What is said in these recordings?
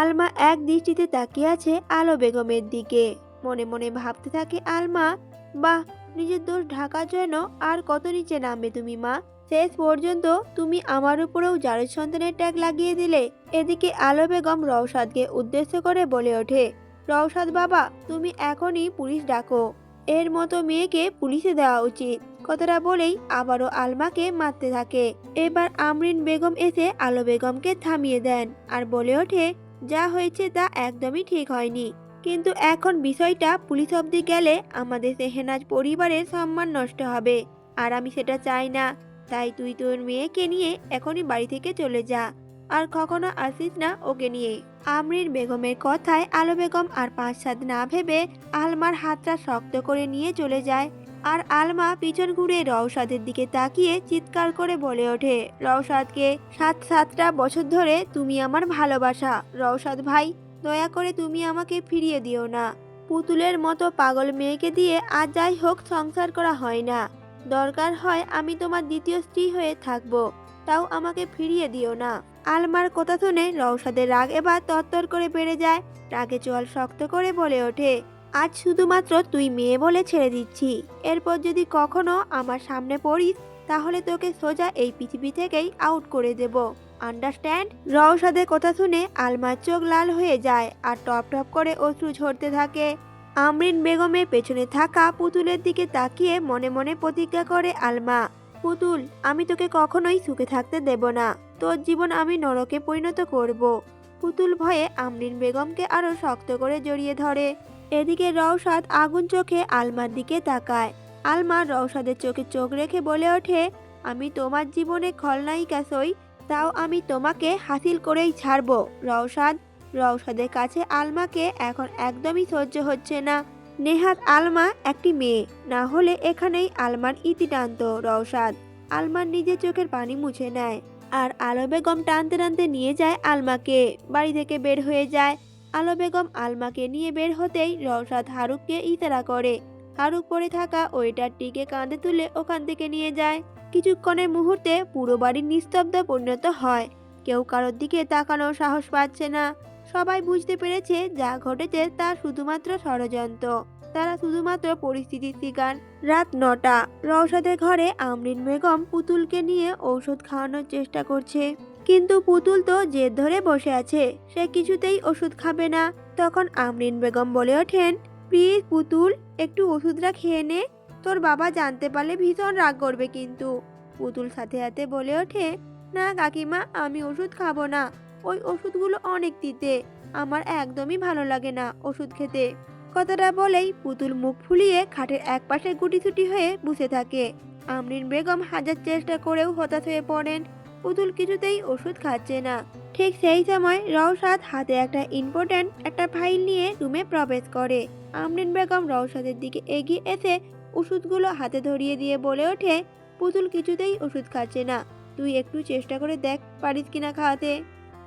আলমা এক দৃষ্টিতে তাকিয়ে আছে আলো বেগমের দিকে। মনে মনে ভাবতে থাকে, আলমা, বাহ, নিজের দোষ ঢাকার জন্য আর কত নিচে নামবে তুমি, মা? শেষ পর্যন্ত তুমি আমার উপরেও জারজ সন্তানের ট্যাগ লাগিয়ে দিলে। এদিকে আলো বেগম রওশাদকে উদ্দেশ্য করে বলে ওঠে, রওশাদ বাবা, তুমি এখনই পুলিশ ডাকো। এর মতো মেয়েকে পুলিশে দেওয়া উচিত। কথাটা বলেই আবারও আলমাকে মারতে থাকে। এবার আমরিন বেগম এসে আলো বেগমকে থামিয়ে দেন আর বলে ওঠে যা হয়েছে তা একদমই ঠিক হয়নি। কিন্তু এখন বিষয়টা পুলিশ অবধি গেলে আমাদের সেহেনাজ পরিবারের সম্মান নষ্ট হবে, আর আমি সেটা চাই না। তাই তুই তোর মেয়েকে নিয়ে এখনই বাড়ি থেকে চলে যা, আর কখনো আসিস না ওকে নিয়ে। আমরির বেগমের কথায় আলো বেগম আর পাঁচ সাত না ভেবে আলমার হাতটা শক্ত করে নিয়ে চলে যায়। আর আলমা পিছন ঘুরে রওসাদের দিকে তাকিয়ে চিৎকার করে বলে ওঠে রওসাদকে সাত সাতটা বছর ধরে তুমি আমার ভালোবাসা। রওসাদ ভাই, দয়া করে তুমি আমাকে ফিরিয়ে দিও না। পুতুলের মতো পাগল মেয়েকে দিয়ে আর যাই হোক সংসার করা হয় না। দরকার হয় আমি তোমার দ্বিতীয় স্ত্রী হয়ে থাকব। তাও আমাকে ফিরিয়ে দিও না। আলমার কথা শুনে রওসাদের রাগ এবার তরতর করে বেড়ে যায়। রাগে চোয়াল শক্ত করে বলে ওঠে আজ শুধুমাত্র তুই মেয়ে বলে ছেড়ে দিচ্ছি। এরপর যদি কখনো আমার সামনে পড়িস, তাহলে তোকে সোজা এই পৃথিবী থেকেই আউট করে দেব। আন্ডারস্ট্যান্ড রওশাদের কথা শুনে আলমার চোখ লাল হয়ে যায় আর টপ টপ করে অশ্রু ঝরতে থাকে। আমরিন বেগমের পেছনে থাকা পুতুলের দিকে তাকিয়ে মনে মনে প্রতিজ্ঞা করে, আলমা, পুতুল, আমি তোকে কখনোই সুখে থাকতে দেব না। তোর জীবন আমি নরকে পরিণত করব। পুতুল ভয়ে আমরিন বেগমকে আরও শক্ত করে জড়িয়ে ধরে। এদিকে রওশাদ আগুন চোখে আলমার দিকে তাকায়। আলমা রওশাদের চোখে চোখ রেখে বলে ওঠে, আমি তোমার জীবনে খলনায়িকা সই, তাও আমি তোমাকে হাসিল করেই ছাড়বো। রওশাদ, রওশাদের কাছে আলমাকে এখন একদমই সহ্য হচ্ছে না। নেহাত আলমা একটি মেয়ে, না হলে এখানেই আলমার ইতি টানত রওশাদ। আলমার নিজের চোখের পানি মুছে নেয়, আর আলো বেগম টানতে টানতে নিয়ে যায় আলমাকে। বাড়ি থেকে বের হয়ে যায়। আলো বেগম আলমাকে নিয়ে বের হতেই রওশাদ হারুককে ইতারা করে। হারুক পরে থাকা ওয়েটারটিকে কাঁধে তুলে ওখান থেকে নিয়ে যায়। কিছুক্ষণের মুহূর্তে পুরো বাড়ি নিস্তব্ধ পরিণত হয়। কেউ কারোর দিকে তাকানোর সাহস পাচ্ছে না। সবাই বুঝতে পেরেছে যা ঘটেছে তা শুধুমাত্র ষড়যন্ত্র। তারা শুধুমাত্র পরিস্থিতির শিকার। রাত নটা। রওশাদের ঘরে আমরিন বেগম পুতুলকে নিয়ে ঔষধ খাওয়ানোর চেষ্টা করছে। কিন্তু পুতুল তো জেদ ধরে বসে আছে। সে কিছুতেই ওষুধ খাবে না। তখন আমরিন বেগম বলে ওঠেন প্লিজ পুতুল, একটু ওষুধটা খেয়ে নে। তোর বাবা জানতে পারলে ভীষণ রাগ করবে কিন্তু। পুতুল সাথে সাথে বলে ওঠে, না কাকিমা, আমি ওষুধ খাব না। ওই ওষুধগুলো অনেক দিতে আমার একদমই ভালো লাগে না ওষুধ খেতে। কথাটা বলেই পুতুল মুখ ফুলিয়ে খাটের এক পাশে গুটিছুটি হয়ে বসে থাকে। আমরিন বেগম হাজার চেষ্টা করেও হতাশ হয়ে পড়েন। পুতুল কিছুতেই ওষুধ খাচ্ছে না। ঠিক সেই সময় রওশাদ হাতে একটা ইম্পর্ট্যান্ট একটা ফাইল নিয়ে রুমে প্রবেশ করে। আমরিন বেগম রওশাদের দিকে এগিয়ে এসে ওষুধগুলো হাতে ধরিয়ে দিয়ে বলে ওঠে, পুতুল কিছুতেই ওষুধ খাচ্ছে না। তুই একটু চেষ্টা করে দেখ, পারিস কিনা খাওয়াতে?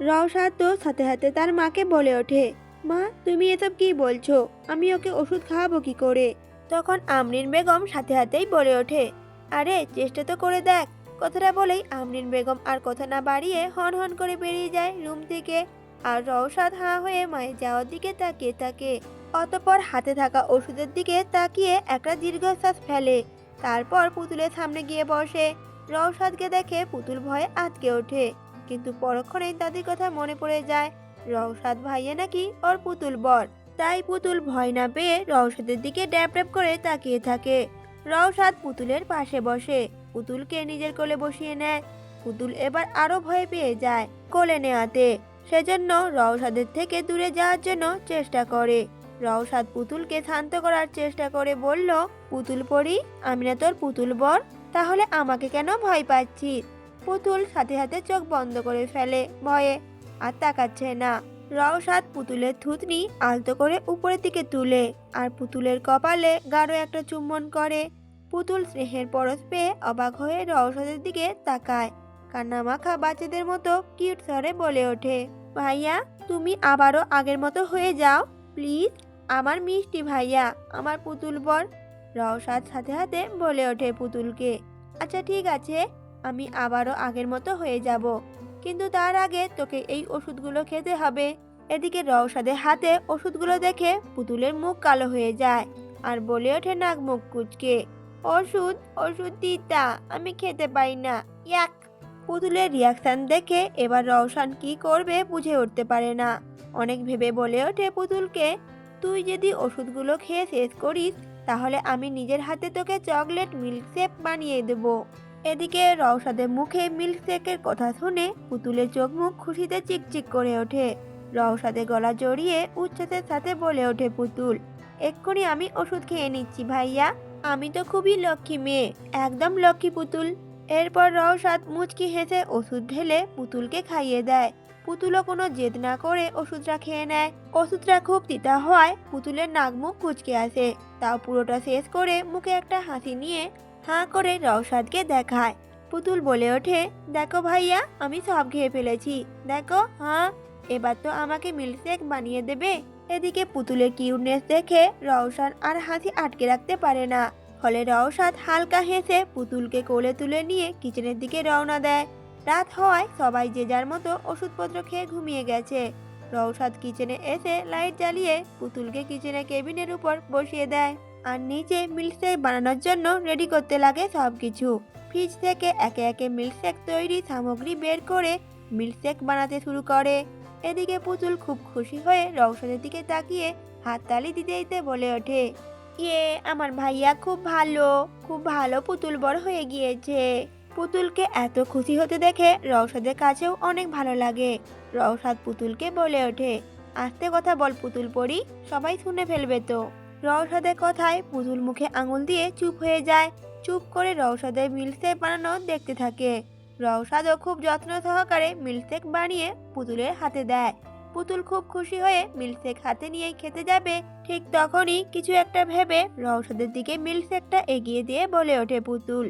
রওশাদ তো সাথে সাথে তার মাকে বলে ওঠে, মা, তুমি এসব কি বলছো? আমি ওকে ওষুধ খাওয়াবো কি করে? তখন আমরিন বেগম সাথে সাথেই বলে ওঠে, আরে, চেষ্টা তো করে দেখ কথাটা বলেই আমরিন বেগম আর কথা না বাড়িয়ে হন হন করে বেরিয়ে যায় রুম থেকে। আর রওশাদ হাঁ হয়ে মায়ের যাওয়ার দিকে তাকিয়ে থাকে। অতপর হাতে থাকা ওষুধের দিকে তাকিয়ে একটা দীর্ঘশ্বাস ফেলে। তারপর পুতুলের সামনে গিয়ে বসে। রওশাদকে দেখে পুতুল ভয়ে আটকে ওঠে। কিন্তু পরক্ষণেই তাদের কথা মনে পড়ে যায়। রওশাদ ভাইয়া নাকি ওর পুতুল বর। তাই পুতুল ভয় না পেয়ে রওশাদের দিকে ড্যাপ ড্যাপ করে তাকিয়ে থাকে। রওশাদ পুতুলের পাশে বসে। পুতুলকে নিজের কোলে বসিয়ে নেয়। পুতুল এবার আরও ভয় পেয়ে যায় কোলে নেওয়াতে সেজন্য রওশাদের থেকে দূরে যাওয়ার জন্য চেষ্টা করে। রওশাদ পুতুলকে শান্ত করার চেষ্টা করে বলল, পুতুল পড়ি আমি না তোর পুতুল বর, তাহলে আমাকে কেন ভয় পাচ্ছি পুতুল সাথে সাথে চোখ বন্ধ করে ফেলে ভয়ে, আর তাকাচ্ছে না। রওসাদ পুতুলের থুতনি আলতো করে উপরের দিকে তুলে, আর পুতুলের কপালে গাঢ় একটা চুম্বন করে। পুতুল স্নেহের পরশ পেয়ে অবাক হয়ে রওশাদের দিকে তাকায়। কান্নামাখা বাচ্চাদের মতো কিউট স্বরে বলে ওঠে, ভাইয়া, তুমি আবারও আগের মতো হয়ে যাও, প্লিজ, আমার মিষ্টি ভাইয়া, আমার পুতুল বর। রওশাদ সাথে সাথে বলে ওঠে পুতুলকে আচ্ছা ঠিক আছে, আমি আবারও আগের মতো হয়ে যাব, কিন্তু তার আগে তোকে এই ওষুধগুলো খেতে হবে। এদিকে রওশাদের হাতে ওষুধগুলো দেখে পুতুলের মুখ কালো হয়ে যায় আর বলে ওঠে নাক মুখ কুচকে ওষুধ ওষুধ দিতা, আমি খেতে পারি না। ইয়াক, পুতুলের রিয়াকশন দেখে এবার রওশান কি করবে বুঝে উঠতে পারে না। অনেক ভেবে বলে ওঠে পুতুলকে, তুই যদি ওষুধগুলো খেয়ে শেষ করিস, তাহলে আমি নিজের হাতে তোকে চকলেট মিল্কশেক বানিয়ে দেব। এদিকে রওশাদের মুখে মিল্কশেকের কথা শুনে পুতুলের চোখ মুখ খুশিতে চিকচিক করে ওঠে। রওশাদের গলা জড়িয়ে উচ্ছ্বাসের সাথে বলে ওঠে পুতুল, এক্ষুনি আমি ওষুধ খেয়ে নিচ্ছি ভাইয়া। আমি তো খুবই লক্ষ্মী মেয়ে, একদম লক্ষ্মী পুতুল। এরপর রওশাদ মুচকি হেসে ওষুধ ঢেলে পুতুলকে খাইয়ে দেয়। পুতুলও কোনো জেদ না করে ওষুধটা খেয়ে নেয়। ওষুধটা খুব তিতা হওয়ায় পুতুলের নাক মুখ কুচকে আসে। তাও পুরোটা শেষ করে মুখে একটা হাসি নিয়ে হাঁ করে রওশাদকে দেখায়। পুতুল বলে ওঠে, দেখো ভাইয়া, আমি সব খেয়ে ফেলেছি। দেখো হ্যাঁ এবার তো আমাকে মিল্কশেক বানিয়ে দেবে। এদিকে পুতুলের কিউটনেস দেখে রওশান আর হাসি আটকে রাখতে পারে না। ফলে রওশাদ হালকা হেসে পুতুলকে কোলে তুলে নিয়ে কিচেনের দিকে রওনা দেয়। রাত হওয়ায় সবাই যে যার মতো ওষুধপত্র খেয়ে ঘুমিয়ে গেছে। রওশাদ কিচেনে এসে লাইট জ্বালিয়ে পুতুলকে কিচেনে কেবিনের উপর বসিয়ে দেয় আর নিচে মিল্কশেক বানানোর জন্য রেডি করতে লাগে সব কিছু ফ্রিজ থেকে একে একে মিল্কশেক তৈরি সামগ্রী বের করে মিল্কশেক বানাতে শুরু করে। এদিকে পুতুল খুব খুশি হয়ে রওশনের দিকে তাকিয়ে হাততালি দিতে দিতে বলে ওঠে ইয়ে আমার ভাইয়া খুব ভালো খুব ভালো পুতুল বড় হয়ে গিয়েছে। পুতুলকে এত খুশি হতে দেখে রওশাদের কাছেও অনেক ভালো লাগে। রওশাদ পুতুলকে বলে ওঠে, আস্তে কথা বল পুতুল পড়ি সবাই শুনে ফেলবে তো। রওশাদের কথায় পুতুল মুখে আঙুল দিয়ে চুপ হয়ে যায়। চুপ করে রওশাদের মিল্কশেক বানানো দেখতে থাকে। রওশাদও খুব যত্ন সহকারে মিল্কশেক বানিয়ে পুতুলের হাতে দেয়। পুতুল খুব খুশি হয়ে মিল্কশেক হাতে নিয়ে খেতে যাবে। ঠিক তখনই কিছু একটা ভেবে রওশাদের দিকে মিল্কশেকটা এগিয়ে দিয়ে বলে ওঠে পুতুল।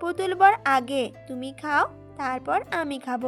পুতুল বর আগে তুমি খাও, তারপর আমি খাব।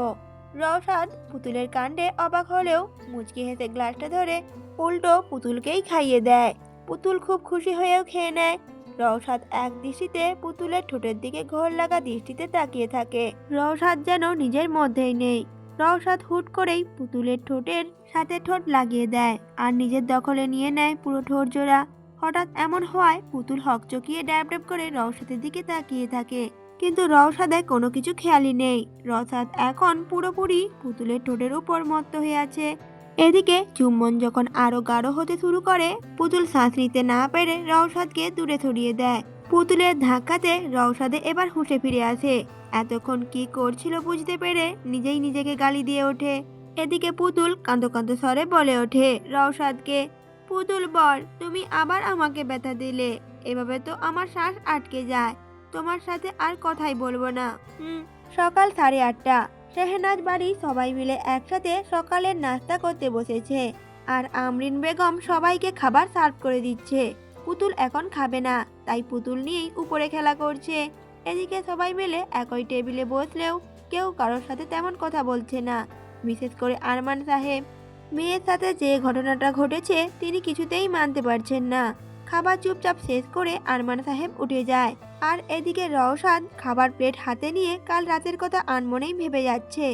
রওশাদ পুতুলের কাণ্ডে অবাক হলেও মুচকি হেসে গ্লাসটা ধরে উল্টো পুতুলকেই খাইয়ে দেয়। পুতুল খুব খুশি হয়েও খেয়ে নেয়। রওশাদ এক দৃষ্টিতে পুতুলের ঠোঁটের দিকে ঘোর লাগা দৃষ্টিতে তাকিয়ে থাকে। রওশাদ যেন নিজের মধ্যেই নেই। রওশাদ হুট করেই পুতুলের ঠোঁটের সাথে ঠোঁট লাগিয়ে দেয় আর নিজের দখলে নিয়ে নেয় পুরো ঠোঁট জোড়া। হঠাৎ এমন হওয়ায় পুতুল হকচকিয়ে ড্যাব ড্যাব করে রওশাদের দিকে তাকিয়ে থাকে। কিন্তু রওশাদে কোনো কিছু খেয়ালই নেই। রসাদ এখন পুরোপুরি পুতুলের ঠোঁটের উপর মত্ত হয়ে আছে। এদিকে চুম্বন যখন আরও গাঢ় হতে শুরু করে, পুতুল শ্বাস নিতে না পেরে রওশাদকে দূরে সরিয়ে দেয়। পুতুলের ধাক্কাতে রওশাদে এবার হুঁশে ফিরে আসে। এতক্ষণ কি করছিল বুঝতে পেরে নিজেই নিজেকে গালি দিয়ে ওঠে। এদিকে পুতুল কাঁদো কাঁদো স্বরে বলে ওঠে রওশাদকে, পুতুল বল, তুমি আবার আমাকে ব্যথা দিলে। এভাবে তো আমার শ্বাস আটকে যায়। তোমার সাথে আর কথাই বলব না। হুম, সকাল সাড়ে আটটা। শেহনাজ বাড়ি সবাই মিলে একসাথে সকালের নাস্তা করতে বসেছে। আর আমরিন বেগম সবাইকে খাবার সার্ভ করে দিচ্ছে। পুতুল এখন খাবে না, তাই পুতুল নিয়েই উপরে খেলা করছে। এদিকে সবাই মিলে একই টেবিলে বসলেও কেউ কারোর সাথে তেমন কথা বলছে না, বিশেষ করে আরমান সাহেব। মেয়ের সাথে যে ঘটনাটা ঘটেছে, তিনি কিছুতেই মানতে পারছেন না। খাবার চুপচাপ শেষ করে আরমান সাহেব উঠে যায়। আর এদিকে রওশান খাবার প্লেট হাতে নিয়ে কাল রাতের কথা আনমনেই ভেবে যাচ্ছে।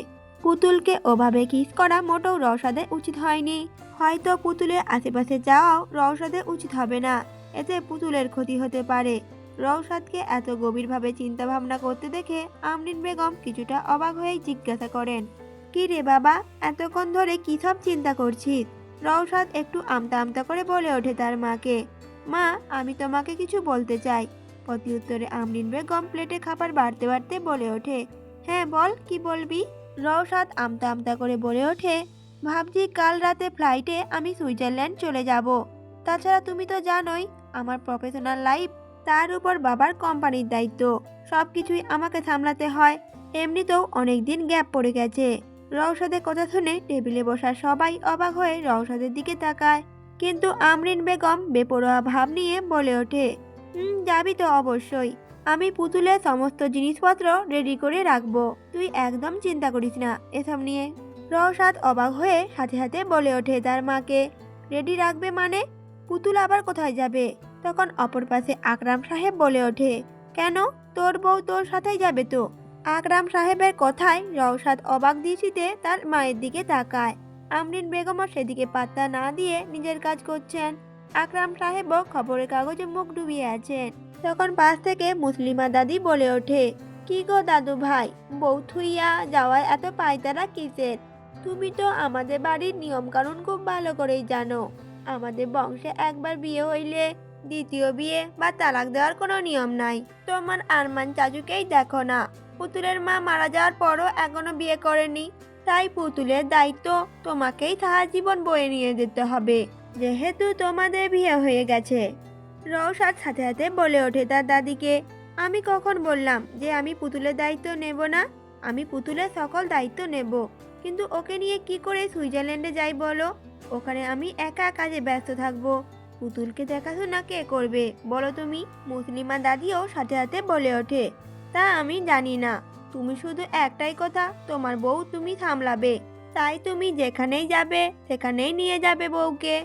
পুতুলকে ওভাবে কিস করা মোটেও রওশাদের উচিত হয়নি। হয়তো পুতুলের আশেপাশে যাওয়াও রওশাদের উচিত হবে না। এতে পুতুলের ক্ষতি হতে পারে। রওশাদকে এত গভীরভাবে চিন্তা ভাবনা করতে দেখে আমরিন বেগম কিছুটা অবাক হয়েই জিজ্ঞাসা করেন, কি রে বাবা, এতক্ষণ ধরে কী সব চিন্তা করছিস? রওশাদ একটু আমতা আমতা করে বলে ওঠে তার মাকে। মা, আমি তোমাকে কিছু বলতে চাই। প্রতি উত্তরে আমরিন বেগম প্লেটে খাবার বাড়তে বাড়তে বলে ওঠে। হ্যাঁ বল, কি বলবি? রওশাদ আমতা আমতা করে বলে ওঠে, ভাবছি কাল রাতে ফ্লাইটে আমি সুইজারল্যান্ড চলে যাব। তাছাড়া তুমি তো জানোই, আমার প্রফেশনাল লাইফ, তার উপর বাবার কোম্পানির দায়িত্ব সব কিছুই আমাকে সামলাতে হয়। এমনিতেও অনেক দিন গ্যাপ পড়ে গেছে। রওশাদের কথা শুনে টেবিলে বসা সবাই অবাক হয়ে রওশাদের দিকে তাকায়। কিন্তু আমরিন বেগম বেপরোয়া ভাব নিয়ে বলে ওঠে, হুম, যাবি তো অবশ্যই। আমি পুতুলের সমস্ত জিনিসপত্র রেডি করে রাখব। তুই একদম চিন্তা করিস না এসব নিয়ে। রওশাদ অবাক হয়ে সাথে সাথে বলে ওঠে, তার মাকে রেডি রাখবে মানে? পুতুল আবার কোথায় যাবে? তখন অপর পাশে আকরাম সাহেব বলে ওঠে, কেন? তোর বউ তোর সাথেই যাবে তো? আকরাম সাহেবের কথায় রওশাদ অবাক দৃষ্টিতে তার মায়ের দিকে তাকায়। আমরিন বেগমও সেদিকে পাত্তা না দিয়ে নিজের কাজ করছেন। আকরাম সাহেবও খবরের কাগজে মুখ ডুবিয়ে আছেন। তখন পাশ থেকে মুসলিমা দাদি বলে ওঠে, কি গো দাদু ভাই, বউ থুইয়া যাওয়ায় এত পায়তারা কিসের? তুমি তো আমাদের বাড়ির নিয়ম কানুন খুব ভালো করেই জানো। আমাদের বংশে একবার বিয়ে হইলে দ্বিতীয় বিয়ে বা তালাক দেওয়ার কোনো নিয়ম নাই। তোমার আরমান চাচুকেই দেখো না। পুতুলের মা মারা যাওয়ার পরও এখনও বিয়ে করেনি। তাই পুতুলের দায়িত্ব তোমাকেই তাহার জীবন বয়ে নিয়ে যেতে হবে। যেহেতু তোমাদের বিয়ে হয়ে গেছে। রওশাদ সাথে সাথে বলে ওঠে তার দাদিকে, আমি কখন বললাম যে আমি পুতুলের দায়িত্ব নেব না? আমি পুতুলের সকল দায়িত্ব নেব। কিন্তু ওকে নিয়ে কি করে সুইজারল্যান্ডে যাই বলো? ওখানে আমি একা কাজে ব্যস্ত থাকব। পুতুলকে দেখাশোনা কে করবে বলো তুমি? মুসলিমা দাদিও সাথে সাথে বলে ওঠে, তা আমি জানি না। তুমি শুধু একটাই কথা, তোমার বউ তুমি সামলাবে। তাই তুমি যেখানেই যাবে, সেখানেই নিয়ে যাবে বউকে।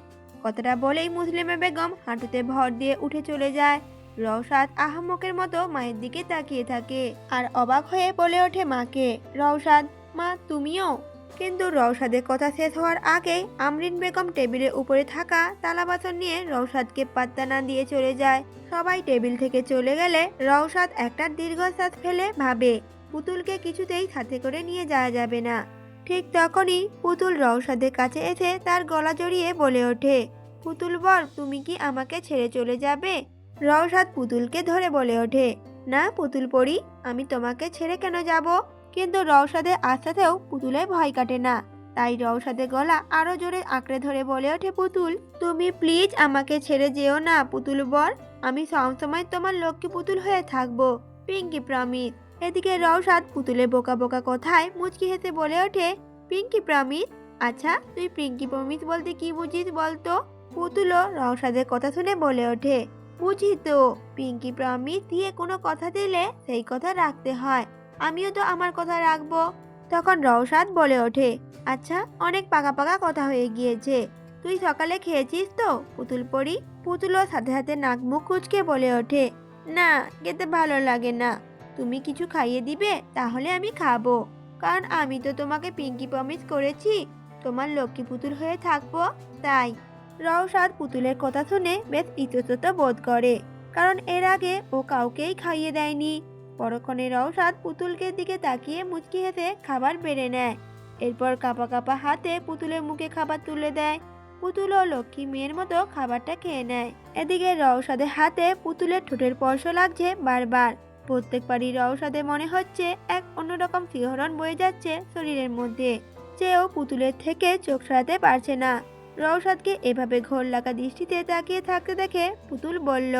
কথাটা বলেই মুসলিমা বেগম হাঁটুতে ভর দিয়ে উঠে চলে যায়। রওসাদ আহমকের মতো মায়ের দিকে তাকিয়ে থাকে আর অবাক হয়ে বলে ওঠে, মাকে। রওসাদ মা, তুমিও? কিন্তু রওসাদের কথা শেষ হওয়ার আগে আমরিন বেগম টেবিলের উপরে থাকা তালা বাসন নিয়ে রওসাদকে পাত্তা না দিয়ে চলে যায়। সবাই টেবিল থেকে চলে গেলে রওসাদ একটা দীর্ঘশ্বাস ফেলে ভাবে পুতুলকে কিছুতেই সাথে করে নিয়ে যাওয়া যাবে না। ঠিক তখনই পুতুল রওশাদের কাছে এসে তার গলা জড়িয়ে বলে ওঠে, পুতুল বল তুমি কি আমাকে ছেড়ে চলে যাবে? রওশাদ পুতুলকে ধরে বলে ওঠে, না পুতুল পড়ি আমি তোমাকে ছেড়ে কেন যাব? কিন্তু রওশাদের আস্থাতেও পুতুলের ভয় কাটে না। তাই রওশাদের গলা আরও জোরে আঁকড়ে ধরে বলে ওঠে, পুতুল, তুমি প্লিজ আমাকে ছেড়ে যেও না, পুতুল বর। আমি সবসময় তোমার লক্ষ্মী পুতুল হয়ে থাকব, পিঙ্কি প্রমিস এদিকে রওশাদ পুতুলের বোকা বোকা কথায় মুচকি হেসে বলে ওঠে, পিঙ্কি প্রমিত আচ্ছা তুই পিঙ্কি প্রমিত বলতে কি বুঝিস বলতো? পুতুলও রওশাদের কথা শুনে বলে ওঠে, বুঝি তো, পিঙ্কি প্রমিত দিয়ে কোনো কথা দিলে সেই কথা রাখতে হয়, আমিও তো আমার কথা রাখব। তখন রওশাদ বলে ওঠে আচ্ছা অনেক পাকা পাকা কথা হয়ে গিয়েছে, তুই সকালে খেয়েছিস তো পুতুল পড়ি পুতুলও সাথে সাথে নাক মুখ কুচকে বলে ওঠে, না, খেতে ভালো লাগে না। তুমি কিছু খাইয়ে দিবে, তাহলে আমি খাব। কারণ আমি তো তোমাকে পিঙ্কি প্রমিস করেছি, তোমার লক্ষ্মী পুতুল হয়ে থাকব, তাই। রওশাদ পুতুলের কথা শুনে বেশ ইতস্তত বোধ করে, কারণ এর আগে ও কাউকেই খাইয়ে দেয়নি। পরক্ষণে রওশাদ পুতুলকে দিকে তাকিয়ে মুচকি হেসে খাবার বেড়ে নেয়। এরপর কাপা কাপা হাতে পুতুলের মুখে খাবার তুলে দেয়। পুতুল ও লক্ষ্মী মেয়ের মতো খাবারটা খেয়ে নেয়। এদিকে রওশাদের হাতে পুতুলের ঠোঁটের স্পর্শ লাগছে বারবার। প্রত্যেকবারই রওশাদের মনে হচ্ছে এক অন্যরকম শিহরণ বয়ে যাচ্ছে শরীরের মধ্যে। চেয়েও পুতুলের থেকে চোখ সরাতে পারছে না। রওশাদকে এভাবে ঘোর লাগা দৃষ্টিতে তাকিয়ে থাকতে দেখে পুতুল বলল,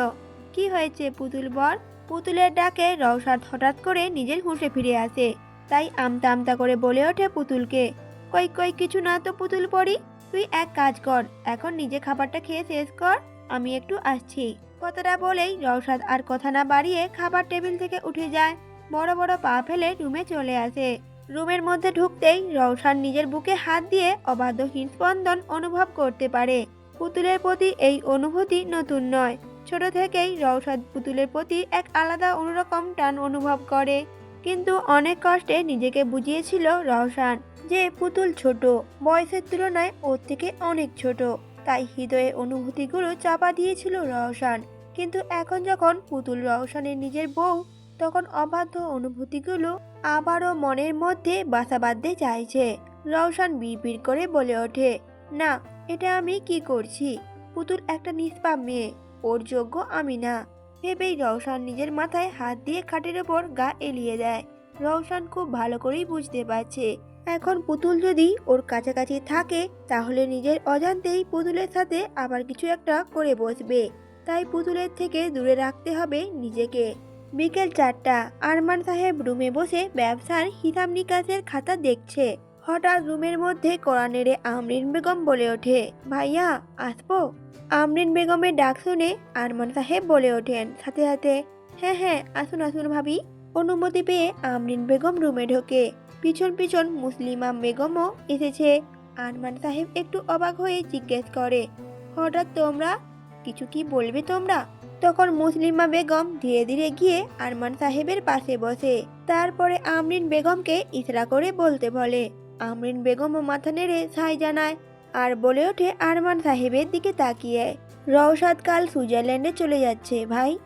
কি হয়েছে পুতুল বর? পুতুলের ডাকে রওশাদ হঠাৎ করে নিজের হুঁশে ফিরে আসে। তাই আমতা আমতা করে বলে ওঠে পুতুলকে, কই কই, কিছু না তো পুতুল পড়ি। তুই এক কাজ কর, এখন নিজে খাবারটা খেয়ে শেষ কর। আমি একটু আসছি। কথাটা বলেই রওশাদ আর কথা না বাড়িয়ে খাবার টেবিল থেকে উঠে যায়। বড় বড় পা ফেলে রুমে চলে আসে। রুমের মধ্যে ঢুকতেই রওশান নিজের বুকে হাত দিয়ে অবাধ্য হৃদস্পন্দন অনুভব করতে পারে। পুতুলের প্রতি এই অনুভূতি নতুন নয়। ছোট থেকেই রওশাদ পুতুলের প্রতি এক আলাদা অন্যরকম টান অনুভব করে। কিন্তু অনেক কষ্টে নিজেকে বুঝিয়েছিল রওশান যে পুতুল ছোট, বয়সের তুলনায় ওর থেকে অনেক ছোট। তাই হৃদয়ে অনুভূতিগুলো চাপা দিয়েছিল রওশান। কিন্তু এখন যখন পুতুল রওশানের নিজের বউ, তখন অবাধ্য অনুভূতিগুলো আবারও মনের মধ্যে বাসা বাঁধতে চাইছে। রওশান বিড় করে বলে ওঠে, না, এটা আমি কি করছি? পুতুল একটা নিষ্পাপ মেয়ে, ওর যোগ্য আমি না। ভেবেই রওশান নিজের মাথায় হাত দিয়ে খাটের ওপর গা এলিয়ে দেয়। রওশান খুব ভালো করেই বুঝতে পারছে এখন পুতুল যদি ওর কাছাকাছি থাকে, তাহলে নিজের অজান্তেই পুতুলের সাথে আবার কিছু একটা করে বসবে। তাই পুতুলের থেকে দূরে রাখতে হবে নিজেকে। বিকেল চারটা, আরমান সাহেব রুমে বসে ব্যবসার হিসাব নিকাশের খাতা দেখছে। হঠাৎ রুমের মধ্যে কড়া নেড়ে আমরিন বেগম বলে ওঠে, ভাইয়া, আসব? আমরিন বেগমের ডাক শুনে আরমান সাহেব বলে ওঠেন, সাথে সাথে। হ্যাঁ হ্যাঁ আসুন আসুন ভাবি। অনুমতি পেয়ে আমরিন বেগম রুমে ঢোকে। পিছন পিছন মুসলিমা বেগমও এসেছে। আরমান সাহেব একটু অবাক হয়ে জিজ্ঞেস করে, হঠাৎ তোমরা? কিছু কি বলবে তোমরা? তখন মুসলিমা বেগম ধীরে ধীরে গিয়ে আরমান সাহেবের পাশে বসে। তারপরে আমরিন বেগমকে ইশরা করে বলতে বলে, আমরিন বেগমও মাথা নেড়ে সাই জানায় আর বলে ওঠে আরমান সাহেবের দিকে তাকিয়ে। রওশাদ কাল সুইজারল্যান্ডে চলে যাচ্ছে, ভাই।